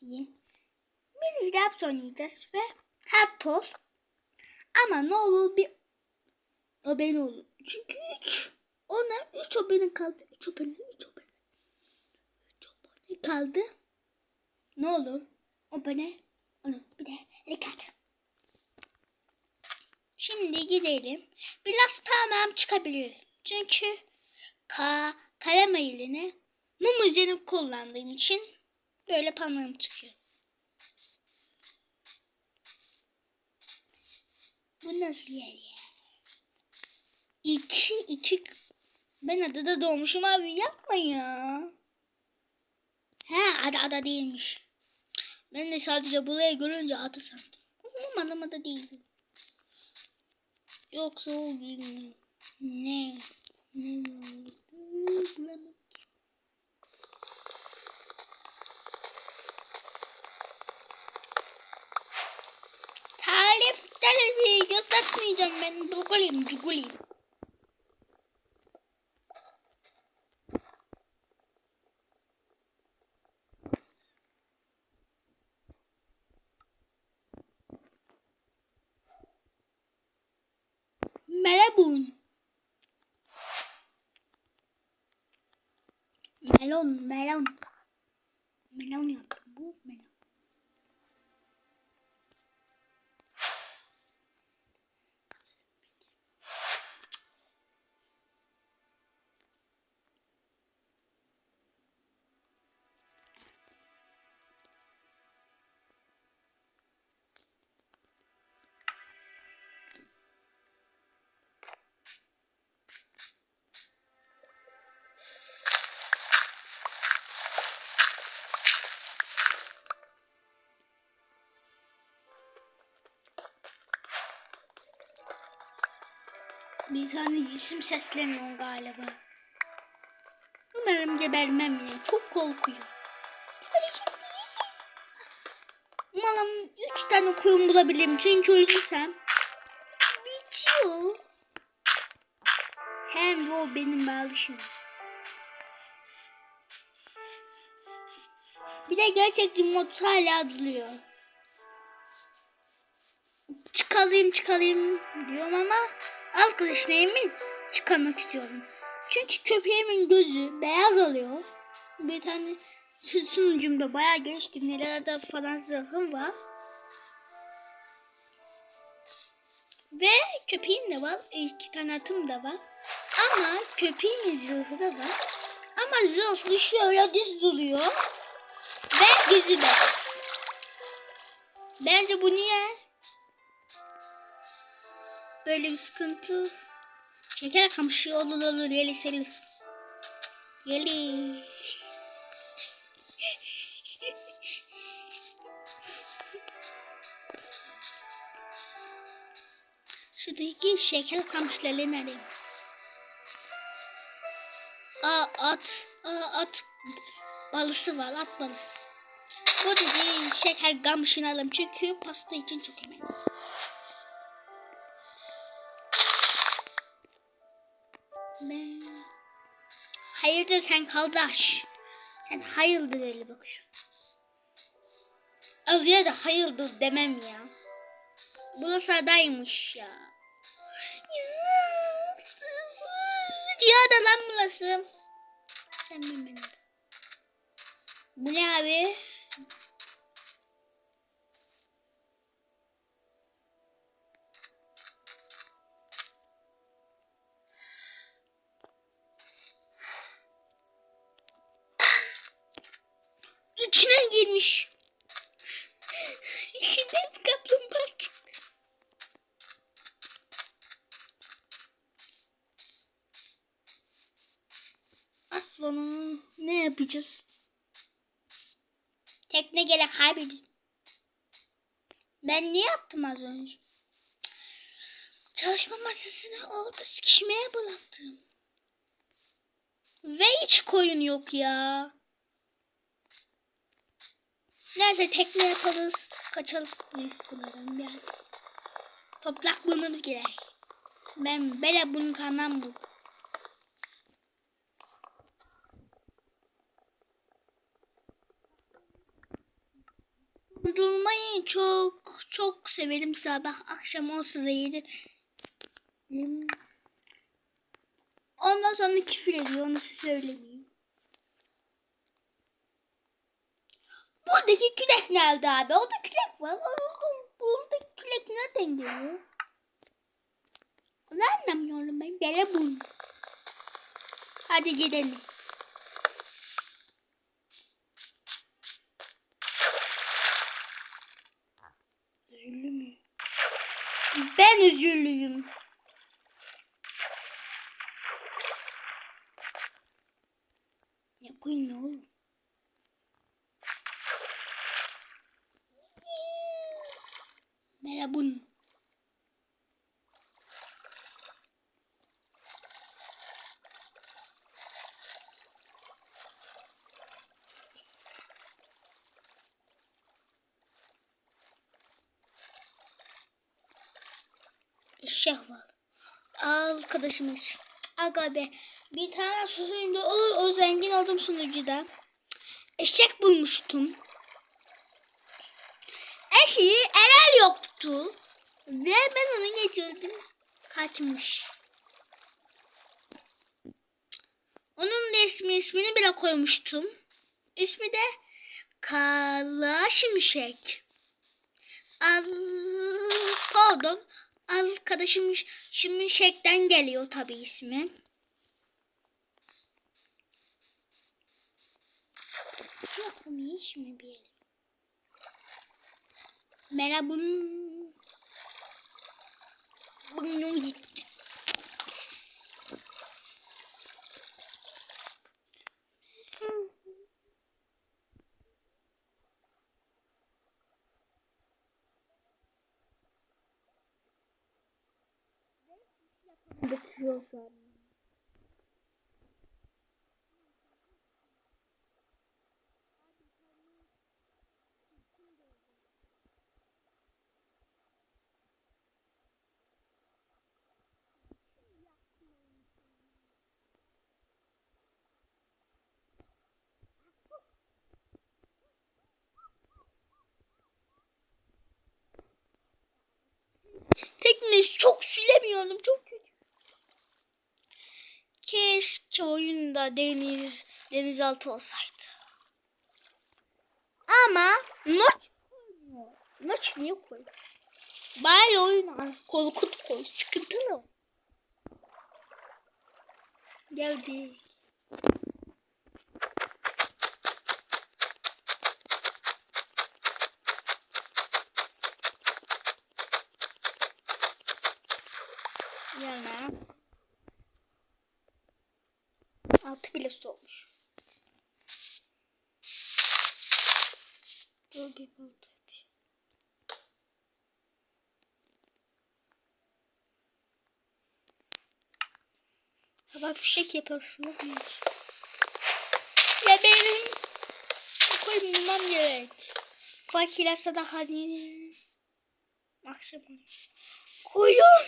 diye. Bir Raps oynayacağız ve hep ol. Ama ne olur bir o benim olur. Çünkü 3 ona 3 o benim kaldı. 3 o benim. 3 o benim. 3 o benim kaldı. Ne olur? O bana onu bir de Ricardo. Şimdi gidelim. Biraz tamam çıkabilir. Çünkü ka kalem eline mum üzerine kullandığım için böyle parmağım çıkıyor. Bu nasıl yer ya? İki, iki. Ben adada doğmuşum abi yapma ya. He ada ada değilmiş. Ben de sadece burayı görünce adı sandım. Ama adamada değildi. Yoksa o gün ne ne oldu bilemedim. Tarif tarifi göstermeyeceğim ben. Cugulim cugulim. Melabun. Melon, melon. Melon yaptım bu melon. Bir tane cisim sesleniyor galiba. Umarım gebermem ya. Çok korkuyorum. Umarım üç tane koyun bulabilirim. Çünkü ölürsem bitiyor. Hem o benim bağlışım. Bir de gerçekten mod hala adılıyor. Çıkalayım çıkalayım diyorum ama arkadaşına emin çıkarmak istiyorum. Çünkü köpeğimin gözü beyaz oluyor. Bir tane su- sunucumda bayağı geçtim. Nelerde falan zırhım var. Ve köpeğim de var. iki tane atım da var. Ama köpeğimin zırhı da var. Ama zırhlı şöyle düz duruyor. Ve gözü beyaz. Bence bu niye? Böyle bir sıkıntı. Şeker kamışı olur olur yeli selis. Yeli. Şuradaki şeker kamışlarını arayayım. Aa at. Aa at balısı var at balısı. Bu dedi şeker kamışını alalım çünkü pasta için çok emin. Hayırdır sen kardeş? Sen hayırdır öyle bakıyorsun. Azıya da hayırdır demem ya. Burası adaymış ya. Ya da lan burası. Sen bilmem. Bu ne abi? Çalışma masasına orada sıkışmaya bıraktım. Ve hiç koyun yok ya. Neyse tekne yaparız. Kaçarız biz bunların yani. Toprak bulmamız gerek. Ben böyle bunun kanam bu. Dondurmayı çok çok severim sabah akşam olsa da yedim. Ondan sonra küfür ediyor onu söylemeyeyim. Buradaki kürek nerede abi? Orada kürek var. Buradaki kürek nereden geliyor? Onu anlamıyorum ben. Bere bul. Hadi gidelim. Ben üzüldüyüm. Ya bu ne oğlum? Merhaba. Eşek var. Arkadaşımız. Aga be. Bir tane sunucu olur o zengin oldum sunucuda. Eşek bulmuştum. Eşeği evvel yoktu. Ve ben onu getirdim. Kaçmış. Onun da ismi ismini bile koymuştum. İsmi de Kala Şimşek. Al, pardon. Arkadaşım Şimşek'ten geliyor tabi ismi. Yok mu hiç mi bir? Merhaba. Burnum gitti. Bakıyorsam. Teknesi çok sülemiyorum. Çok. Keşke oyunda deniz denizaltı olsaydı. Ama not. Not niye koyuyor? Bari oyun korkut koy. Sıkıntılı. Geldi. Altı bile soğumuş. Dur bir buldu. Hava fişek yaparsın. Ya benim koymam gerek. Fakirse daha değil. Maksimum. Koyun.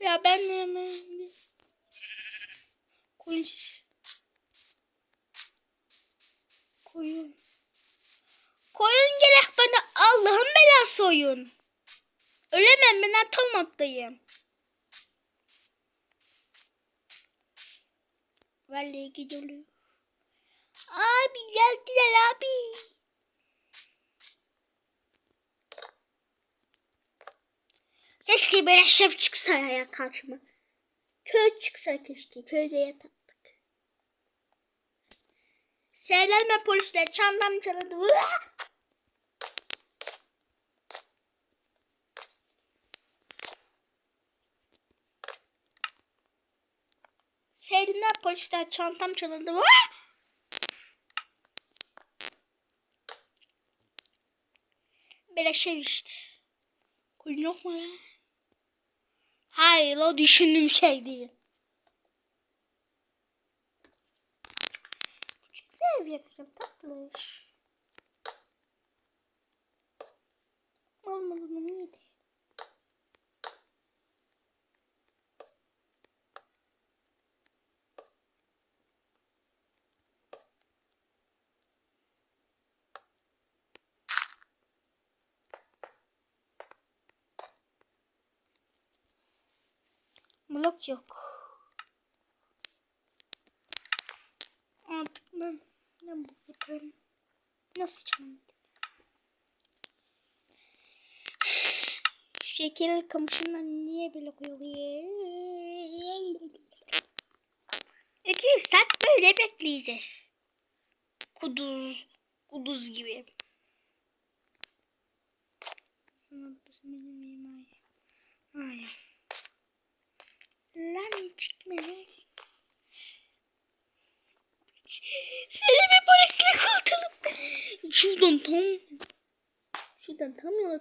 Ya ben hemen koyun siz. Koyun. Koyun gerek bana Allah'ın belası oyun. Ölemem ben atamaktayım. Vallahi gidiyor. Abi geldiler abi. Keşke bir şef çıksa ya karşıma. Köy çıksa keşke. Köyde yataktık. Seyrelme polisler. Çantam çalındı. Seyrelme polisler. Çantam çalındı. Uah! Böyle şey işte. Kul yok mu lan? Hayır o düşündüğüm şey değil. Küçük bir ev yapacağım tatlış. Olmadı mı neydi? Blok yok. Artık ben ne bu? Nasıl çalayım? Şeker kamışından niye böyle koyuyor? 200 saat böyle bekleyeceğiz. Kuduz, kuduz gibi. Hayır. Lan çıkma lan. Seni bir polisle kurtalım. Şuradan tam. Şuradan tam yola.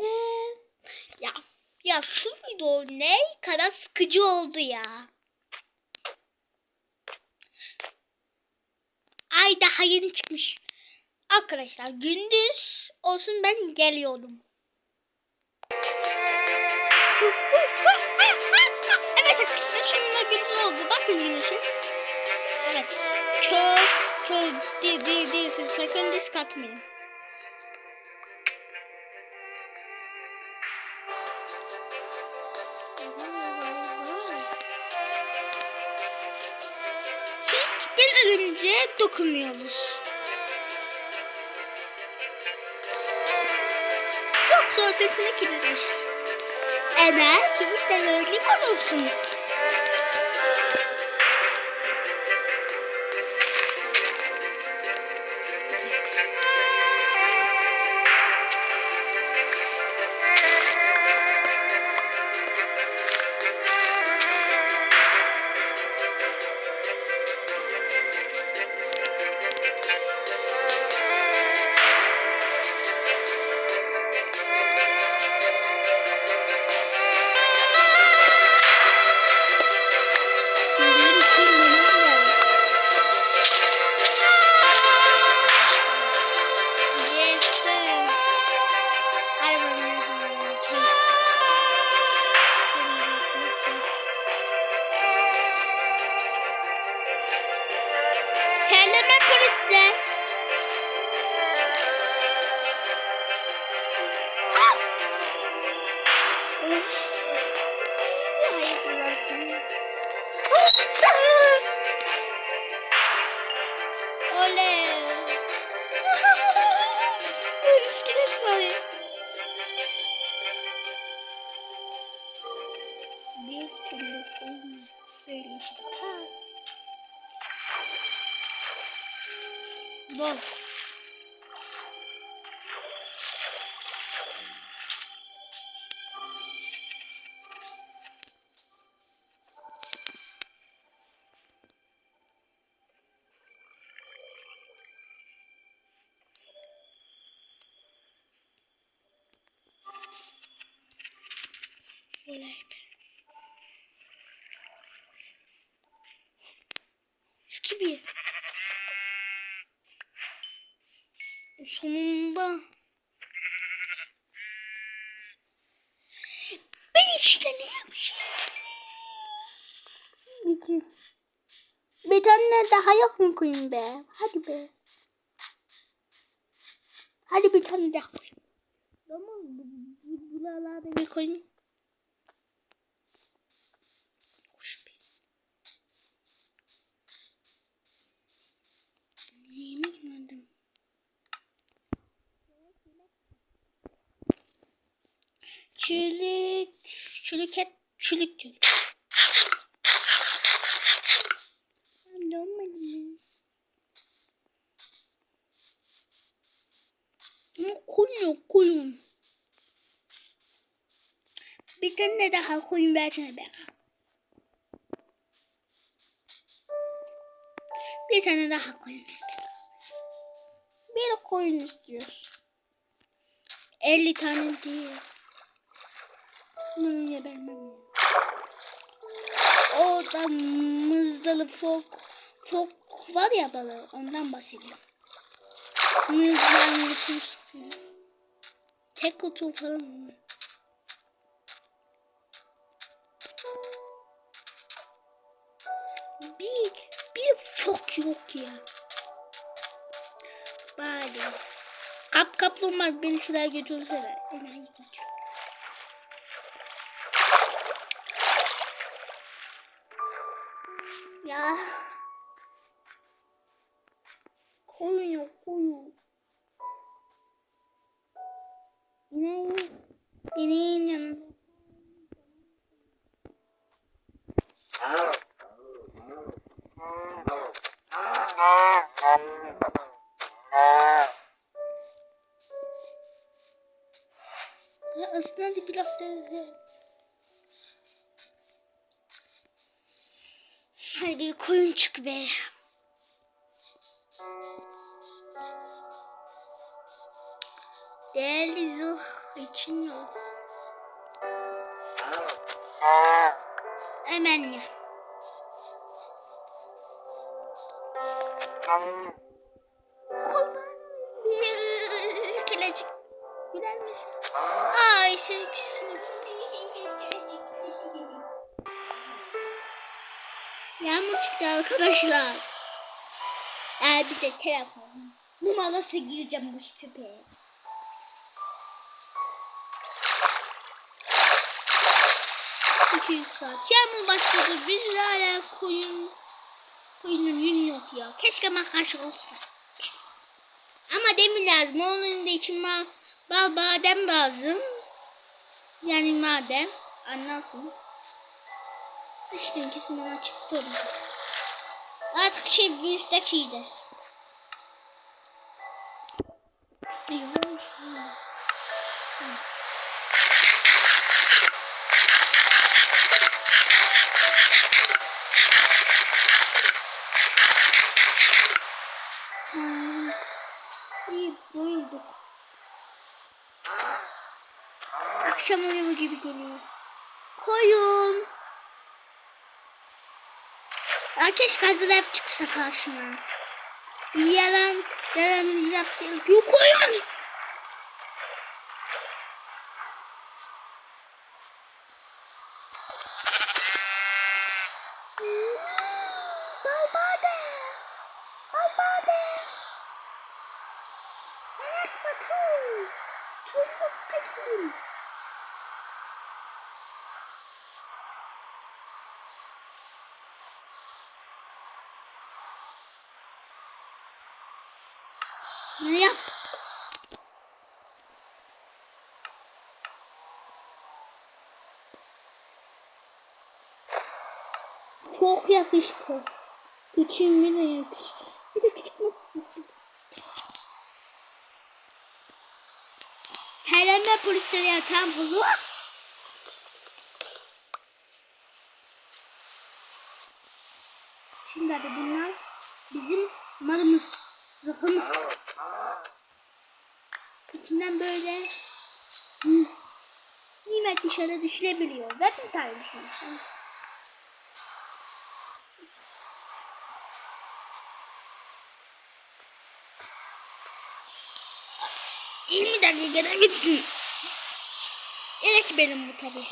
Ee, ya ya şu video ne kadar sıkıcı oldu ya. Ay daha yeni çıkmış. Arkadaşlar gündüz olsun ben geliyorum. evet arkadaşlar şununla gündüz oldu. Bakın güneşe. Evet. Kör, kör değil değil değil. Siz sakın risk atmayın. Hiçbir ölümcüye dokunmuyoruz. Zor hepsini kilitler. Eğer kilitler öyle olsun. Bon. Mu koyun be? Hadi be. Hadi bir tane daha koyun. Tamam bu, bu, buralarda bir koyun. Kuş be. Yemek yemedim. Çürük, çürük et, çürük çürük. Anlamadım. Ama koyun koyun. Bir tane daha koyun versene be. Bir tane daha koyun. Bir koyun istiyoruz. 50 tane değil. Bunu niye vermem? O da mızdalı fok. Fok var ya balığı ondan bahsediyorum. Kim sıkıyor? Tek kutu falan mı? Bir, bir fok yok ya. Bari. Kap kaplumbağa beni şuraya götürsene. Enayi götür. Ya. Koyun yok koyun. İneğin. İneğin yanında. Ya aslında da biraz teyze. Hadi koyun çık be. Ya. Bir kilecik. Güler misin? Ay sevgisini. Yağmur çıktı arkadaşlar. Ee, bir de telefon. Numarası gireceğim bu köpeğe. İki yüz saat. Yağmur başladı. Biz hala koyun koyunun yünü yok ya. Keşke makas olsa. Ama demir lazım. Onun da için ma bal badem lazım. Yani madem anlarsınız. Sıçtım kesin ben açık Artık şey bir üstteki yiyeceğiz. Keşke hazır ev çıksa karşıma. Yalan, yalan yap değil. Yok koyun. Balbade. Balbade. Enes Batur. Pekin. Yap? Çok yakıştı. Küçüğüme de yakıştı. Bir de küçük? Selamlar polisleri yatan bulu. Şimdi hadi bunlar bizim malımız, zırhımız. İçinden böyle nimet dışarı düşürebiliyor. Ve bir tane düşünüyorsun. Yirmi dakikada gitsin. Gerek benim bu tabi.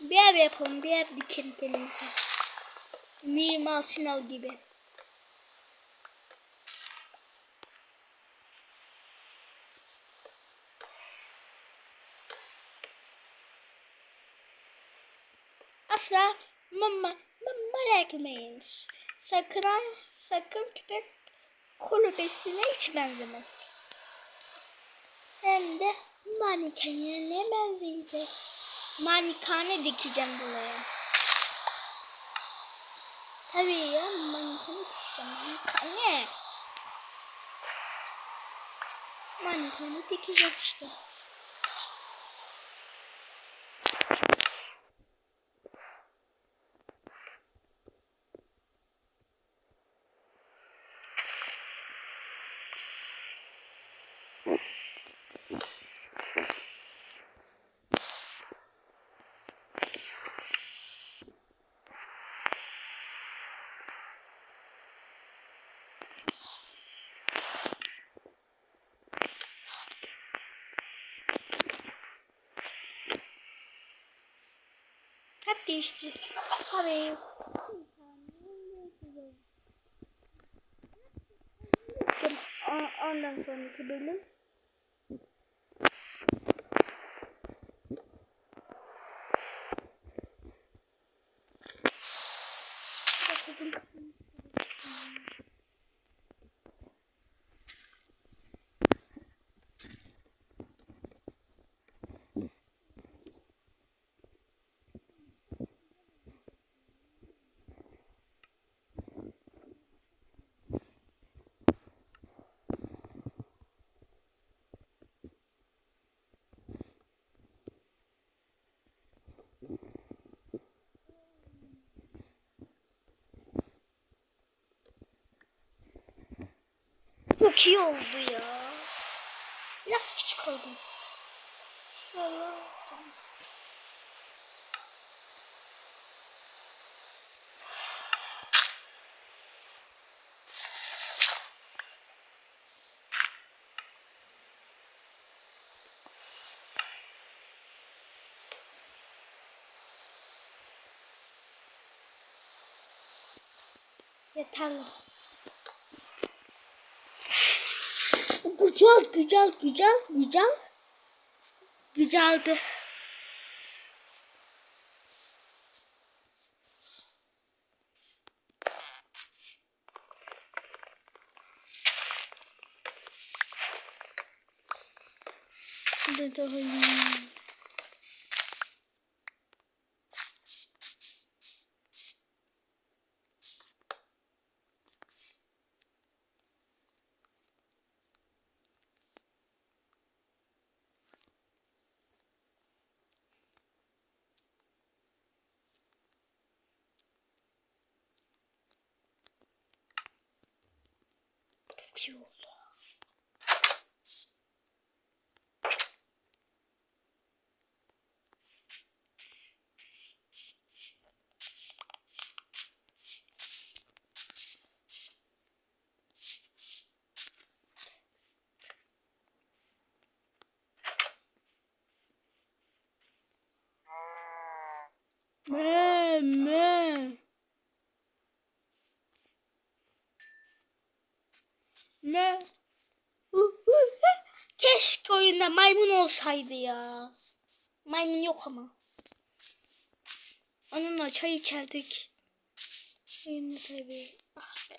Bir ev yapalım, bir ev dikelim kendimize. Mimar Sinan gibi. Ekmeğiniz. Sakın sakın köpek kulübesine hiç benzemez. Hem de manikenlerine benzeyecek. Manikane dikeceğim buraya. Tabii ya manikane dikeceğim. Manikane. Manikane dikeceğiz işte. Hep değişti. Tabii. O- Ondan sonraki bölüm Çok iyi oldu ya. Biraz küçük oldu. Şöyle. Yeterli. Güzel, güzel, güzel, güzel. Güzeldi. Şimdi daha iyi. Çok iyi oldu. Me me. Ne? Maymun olsaydı ya. Maymun yok ama. Onunla çay içerdik. Oyunda tabii. Ah be.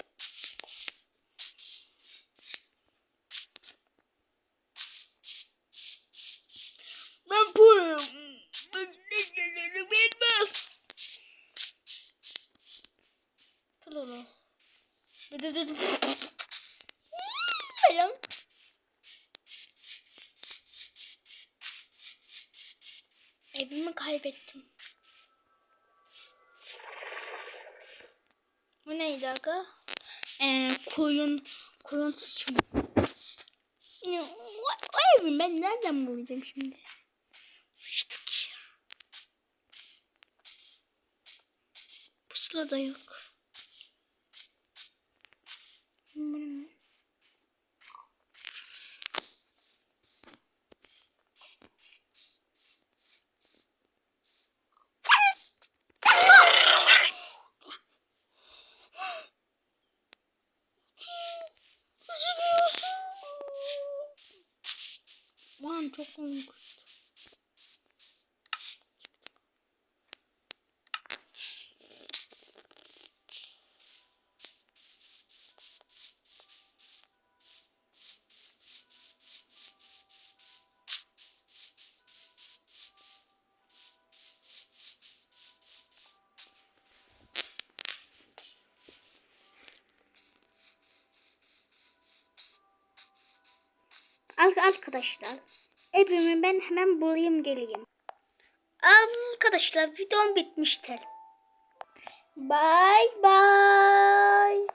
Ben buradayım. Ben ne Evimi kaybettim. Bu neydi aga? Ee, koyun, koyun sıçma. Ya, o, o evi ben nereden bulacağım şimdi? Sıçtık ya. Pusula da yok. Lan çok. Arkadaşlar evimi ben hemen bulayım geleyim. Arkadaşlar videom bitmiştir. Bye bye.